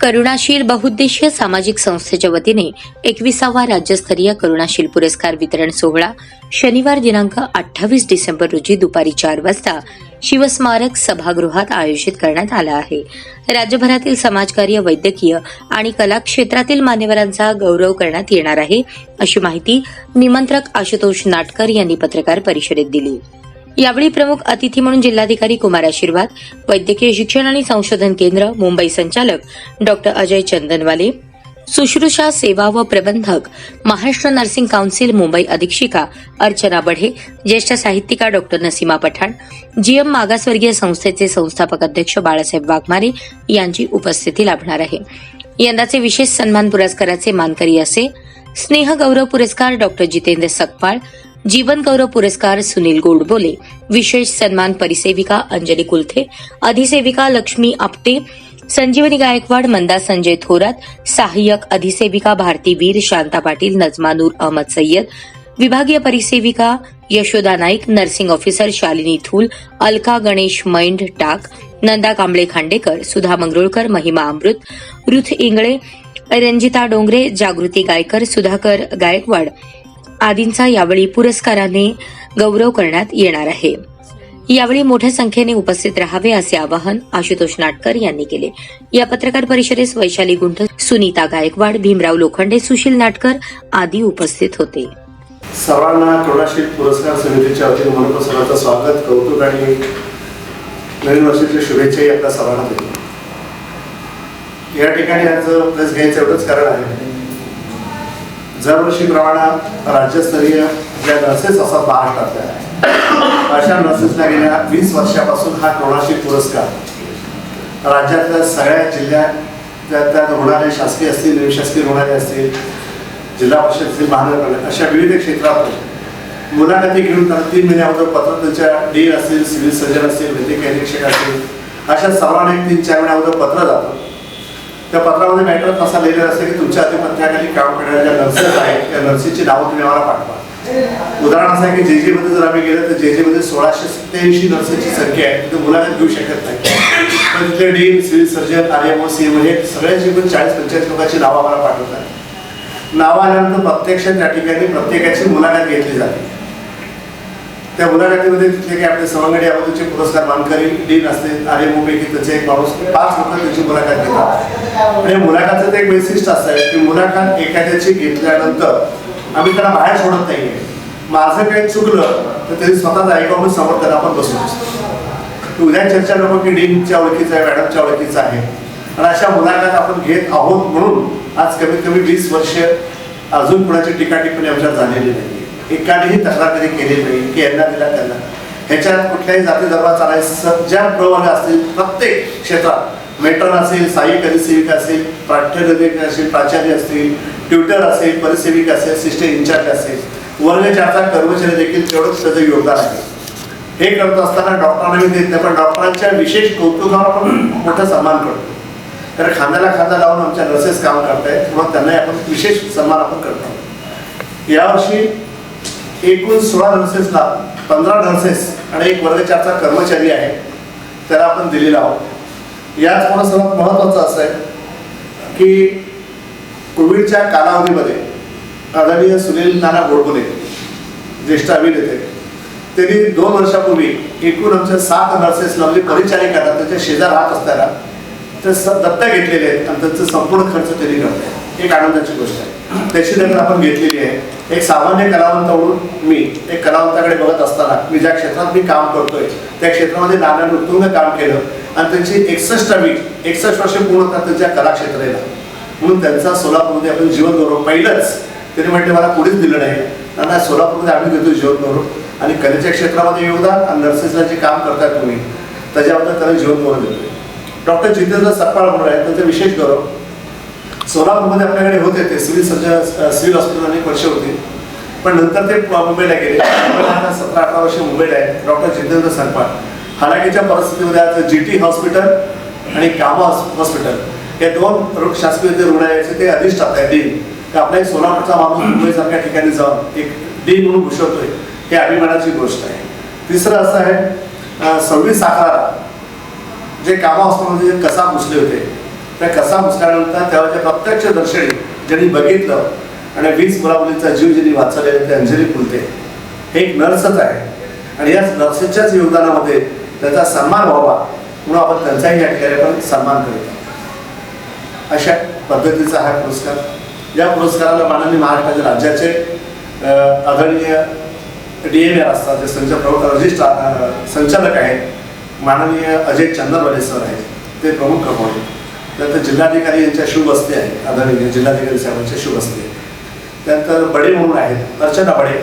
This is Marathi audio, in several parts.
करुणाशील बहुउद्देशीय सामाजिक संस्थेच्या वतीने एकविसावा राज्यस्तरीय करुणाशील पुरस्कार वितरण सोहळा शनिवार दिनांक अठ्ठावीस डिसेंबर रोजी दुपारी चार वाजता शिवस्मारक सभागृहात आयोजित करण्यात आला आहे. राज्यभरातील समाजकार्य वैद्यकीय आणि कला क्षेत्रातील मान्यवरांचा गौरव करण्यात येणार आहे अशी माहिती निमंत्रक आशुतोष नाटकर यांनी पत्रकार परिषदेत दिली. यावेळी प्रमुख अतिथी म्हणून जिल्हाधिकारी कुमार आशीर्वाद वैद्यकीय शिक्षण आणि संशोधन केंद्र मुंबई संचालक डॉक्टर अजय चंदनवाले सुश्रुषा सेवा व प्रबंधक महाराष्ट्र नर्सिंग काउन्सिल मुंबई अधीक्षिका अर्चना बढे ज्येष्ठ साहित्यिका डॉक्टर नसीमा पठाण जीएम मागासवर्गीय संस्थेचे संस्थापक अध्यक्ष बाळासाहेब वाघमारे यांची उपस्थिती लाभणार आहे. यंदाचे विशेष सन्मान पुरस्काराचे मानकरी असे स्नेह गौरव पुरस्कार डॉक्टर जितेंद्र सकपाळ जीवन गौरव पुरस्कार सुनील गोडबोले विशेष सन्मान परिसेविका अंजली कुलथे. अधिसेविका लक्ष्मी आपटे. संजीवनी गायकवाड मंदा संजय थोरात. सहाय्यक अधिसेविका भारती वीर शांता पाटील नजमा नूर अहमद सय्यद. विभागीय परिसेविका Yashoda Naik nursing officer Shalini Thul Alka Ganesh Maind Tak Nanda Kamble Khandekar Sudha Mangrulkar Mahima Amrit Ruth Ingle Ranjita Dongre Jagruti Gaykar Sudhakar Gaikwad आदींचा यावेळी पुरस्काराने गौरव करण्यात येणार आहे. यावेळी मोठ्या संख्येने उपस्थित राहावे असे आवाहन आशुतोष नाटकर यांनी केले. या पत्रकार परिषदेस वैशाली गुंठ सुनीता गायकवाड भीमराव लोखंडे सुशील नाटकर आदी उपस्थित होते. सर्वांना करुणाशील पुरस्कार समितीच्या वतीने मनपूर्वक स्वागत कौतुक आणि नवीन वर्षाच्या शुभेच्छाही आपल्या सर्वांना देतो. या ठिकाणी आज प्रेस घ्यायचं एवढंच कारण आहे. दरवर्षीप्रमाणे राज्यस्तरीय ज्या नर्सेस असतात महाराष्ट्रातल्या अशा नर्सेसला गेल्या वीस वर्षापासून हा कोणाशी पुरस्कार? राज्यातल्या सगळ्या जिल्ह्यात त्या त्या रुग्णालय शासकीय असतील निमशासकीय रुग्णालय असतील जिल्हा परिषद असतील महानगरपालिका अशा विविध क्षेत्रातून मुलाखती घेऊन त्यांना तीन महिने अगोदर पत्र त्यांच्या डी असतील सिव्हिल सर्जन असतील वैद्यकीय निरीक्षक असतील अशा सर्वांना एक तीन चार महिने अगोदर पत्र जातं. त्या पत्रामध्ये मॅटर असा लिहिलेला असतं की तुमच्या अधिपत्याखाली काम करणाऱ्या ज्या नर्सेस आहेत त्या नर्सेसची नावं तुम्ही आम्हाला पाठवा. उदाहरण असं आहे की जे जे मध्ये जर आम्ही गेलो तर जे जे मध्ये सोळाशे सत्याऐंशी नर्सेसची संख्या आहे तिथे मुलाखत घेऊ शकत नाही. पण तिथले dean civil surgeon R M O C म्हणजे सगळ्यांची पण चाळीस पंचेचाळीस लोकांची नावं आम्हाला पाठवतात. नावं आल्यानंतर प्रत्यक्षात त्या ठिकाणी प्रत्येकाची मुलाखत घेतली जाते. त्या मुलाखतीमध्ये तिथले काही आपले सवंगडी अगोदरचे पुरस्कार मानकरी डीन असते आर्य मुंबईकी त्याचे एक माणूस पाच लोक त्याची मुलाखत घेतात. आणि मुलाखतचं एक वैशिष्ट्य असं आहे की मुलाखत एखाद्याची घेतल्यानंतर आम्ही त्याला बाहेर सोडत नाहीये. माझं काही चुकलं तर त्यांनी स्वतःच ऐकावून समोर त्याला आपण बसू असतो उद्या चर्चा नको की डीनच्या ओळखीचा आहे मॅडमच्या ओळखीचा आहे. आणि अशा मुलाखत आपण घेत आहोत म्हणून आज कमीत कमी वीस वर्ष अजून कुणाची टीका टिप्पणी आमच्यात झालेली नाही. एकानेही तक्रार कधी केली नाही की यांना दिला त्यांना. ह्याच्यात कुठल्याही जाती धर्मा चालायचं ज्या प्रवर्ग असतील प्रत्येक क्षेत्रात मेट्रन असेल सहाय्यक अधिसेविका असेल प्राध्यापक असेल प्राचार्य असतील ट्युटर असेल परिसेविका असेल सिस्टर इन्चार्ज असेल वर्गचारचा कर्मचारी देखील तेवढंच त्याचं योगदान आहे. हे करत असताना डॉक्टरांना मी देत नाही पण डॉक्टरांच्या विशेष कौतुकावर आपण मोठा सन्मान करतो. तर खांद्याला खांदा लावून आमच्या नर्सेस काम करतायत मग त्यांनाही आपण विशेष सन्मान आपण करतो. यावर्षी एकूण सोळा नर्सेसला पंधरा नर्सेस आणि एक वर्गचारचा कर्मचारी आहे त्याला आपण दिलेला आहोत. याच मला सर्वात महत्त्वाचं असं आहे की कोविडच्या कालावधीमध्ये आदरणीय सुनील नाना गोडबोले ज्येष्ठ अभिनेते त्यांनी दोन वर्षापूर्वी एकूण आमच्या सात नर्सेस म्हणजे परिचारिका त्याच्या शेजार राहत असताना ते दत्ता घेतलेले आहेत आणि त्यांचं संपूर्ण खर्च त्यांनी करताय एक आनंदाची गोष्ट आहे. त्याची दखल आपण घेतलेली आहे. एक सामान्य कलावंत म्हणून मी एक कलावंताकडे बघत असताना मी ज्या क्षेत्रात मी काम करतोय त्या क्षेत्रामध्ये नानांनी उत्तुंग काम केलं आणि त्यांची एकसष्टावी एकसष्ट वर्ष पूर्ण होतात त्यांच्या कलाक्षेत्राला. म्हणून त्यांचा सोलापूरमध्ये आपण जीवन गौरव पहिलंच त्यांनी म्हटले मला कुणीच दिलं नाही. त्यांना सोलापूरमध्ये आम्ही देतो जीवन गौरव आणि कलेच्या क्षेत्रामध्ये योगदान आणि नर्सेसला जे काम करतात तुम्ही त्याच्याबद्दल त्याला जीवन गौरव देतो डॉक्टर जितेंद्र सप्पाळ म्हणून आहेत त्यांचा विशेष गौरव. सोलापूरमध्ये आपल्याकडे होते ते सिव्हिल सर्जन सिव्हिल हॉस्पिटल अनेक वर्ष होते. पण नंतर ते मुंबईला गेले. सतरा अठरा वर्ष मुंबईला आहे डॉक्टर जितेंद्र सरपाळ हालाकीच्या परिस्थितीमध्ये आज जी टी हॉस्पिटल आणि कामा हॉस्पिटल हे दोन शासकीय जे रुग्णालयाचे ते अधिष्ठात आहे डीन. तर आपला एक सोलापूरचा माणूस मुंबईसारख्या ठिकाणी जाऊन एक डीन म्हणून घुसवतोय हे अभिमानाची गोष्ट आहे. तिसरं असं आहे सव्वीस अकरा जे कामा असताना जे कसा घुसले होते त्या कसा मुसल्यानंतर तेव्हाच्या प्रत्यक्ष दर्शनी ज्यांनी बघितलं आणि वीस मुलामुलींचा जीव ज्यांनी वाचवलेला ते अंजली फुलते. हे एक नर्सच आहे. आणि या नर्सेच्याच योगदानामध्ये त्याचा सन्मान व्हावा म्हणून आपण त्यांचाही या ठिकाणी आपण सन्मान करतो अशा पद्धतीचा हा पुरस्कार. या पुरस्काराला माननीय महाराष्ट्राच्या राज्याचे आदरणीय डी एम असतात जे संच प्रमुख रजिस्ट्रार संचालक आहेत. माननीय अजय चंद्रवाले सर आहेत ते प्रमुख कमावले. त्यानंतर जिल्हाधिकारी यांच्या शुभ हस्ते आहे आदरणीय जिल्हाधिकारी साहेबांच्या शुभ असते त्यानंतर बडे म्हणून आहेत अर्चना बडे.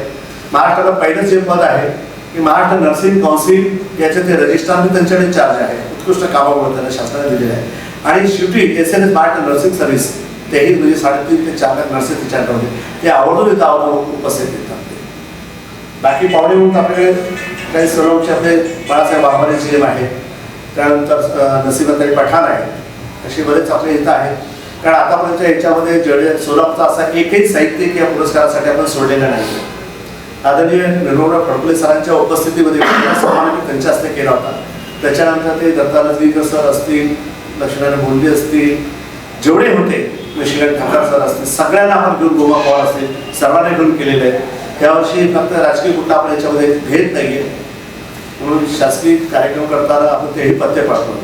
महाराष्ट्राला पहिलंच जे पद आहे की महाराष्ट्र नर्सिंग काउन्सिल याचे ते रजिस्ट्रार त्यांच्याकडे चार्ज आहे. उत्कृष्ट कामामुळे त्यांना शासनाने दिलेले आहे. आणि शेवटी S N S Maharashtra nursing service तेही म्हणजे साडेतीन ते चार लाख नर्सेस तिच्याकडे होते. ते आवडून येतं आवडून उपस्थित येतात बाकी पाहुणे म्हणून आपले काही सर्वोच्च आपले बाळासाहेब आंबारे जी एम आहे. त्यानंतर अ, पठाण आहे. असे बरेच आपले इथं आहेत. कारण आतापर्यंत याच्यामध्ये जडे सोलापूरचा असा एकही साहित्यिक या पुरस्कारासाठी आपण सोडलेला नाही. आदरणीय निर्मला फडकुले सरांच्या उपस्थितीमध्ये सन्मान मी त्यांच्या हस्ते केला होता. त्याच्यानंतर ते दत्ता लजवीकर सर असतील लक्ष्मीनारायण बोंडे असतील जेवढे होते निशिकांत ठाकर सर असतील सगळ्यांना आपण घेऊन गोवा पवार असतील सर्वांना घेऊन केलेले आहे त्यावर्षी फक्त राजकीय कुठला आपण याच्यामध्ये घेत नाही आहे म्हणून शासकीय कार्यक्रम करताना आपण तेही पत्ते पाळतो.